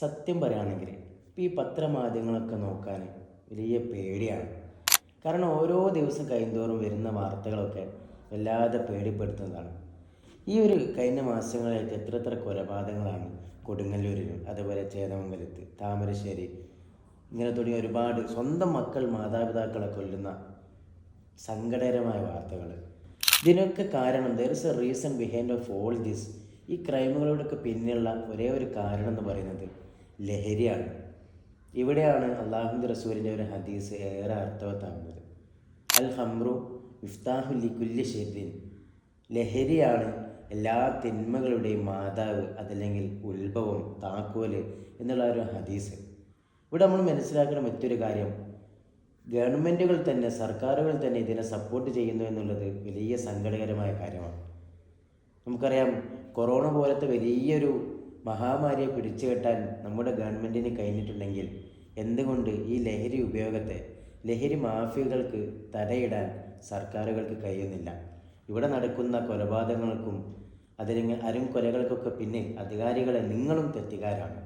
സത്യം പറയുകയാണെങ്കിൽ ഇപ്പോൾ ഈ പത്രമാധ്യമങ്ങളൊക്കെ നോക്കാൻ വലിയ പേടിയാണ്. കാരണം ഓരോ ദിവസം കഴിയുന്തോറും വരുന്ന വാർത്തകളൊക്കെ വല്ലാതെ പേടിപ്പെടുത്തുന്നതാണ്. ഈ ഒരു കഴിഞ്ഞ മാസങ്ങളായിട്ട് എത്ര എത്ര കൊലപാതകങ്ങളാണ് കൊടുങ്ങല്ലൂരിലും അതുപോലെ ചേതമംഗലത്ത് താമരശ്ശേരി ഇങ്ങനെ തുടങ്ങിയ ഒരുപാട് സ്വന്തം മക്കൾ മാതാപിതാക്കളെ കൊല്ലുന്ന സങ്കടകരമായ വാർത്തകൾ ഇതിനൊക്കെ കാരണം there is a reason behind of all this ഈ ക്രൈമുകളുടെയൊക്കെ പിന്നിലുള്ള ഒരേ ഒരു കാരണം എന്ന് പറയുന്നത് ലഹരിയാണ്. ഇവിടെയാണ് അള്ളാഹുദ് റസൂലിന്റെ ഒരു ഹദീസ് ഏറെ അർത്ഥവത്താകുന്നത്. അൽ ഹംറു ഇഫ്താഹു ലിക്കുല്ലി ഷെയ്ദിൻ ലഹരിയാണ് എല്ലാ തിന്മകളുടെയും മാതാവ് അതല്ലെങ്കിൽ ഉത്ഭവം താക്കോൽ എന്നുള്ള ഒരു ഹദീസ്. ഇവിടെ നമ്മൾ മനസ്സിലാക്കുന്ന മറ്റൊരു കാര്യം ഗവൺമെന്റുകൾ തന്നെ സർക്കാരുകൾ തന്നെ ഇതിനെ സപ്പോർട്ട് ചെയ്യുന്നു എന്നുള്ളത് വലിയ സങ്കടകരമായ കാര്യമാണ്. നമുക്കറിയാം കൊറോണ പോലത്തെ വലിയൊരു മഹാമാരിയെ പിടിച്ചുകെട്ടാൻ നമ്മുടെ ഗവൺമെന്റിന് കഴിഞ്ഞിട്ടുണ്ടെങ്കിൽ എന്തുകൊണ്ട് ഈ ലഹരി ഉപയോഗത്തെ ലഹരി മാഫിയകൾക്ക് തടയിടാൻ സർക്കാരുകൾക്ക് കഴിയുന്നില്ല? ഇവിടെ നടക്കുന്ന കൊലപാതകങ്ങൾക്കും അതിലെ അരും കൊലകൾക്കൊക്കെ പിന്നിൽ അധികാരികളെ നിങ്ങളും തെറ്റുകാരാണ്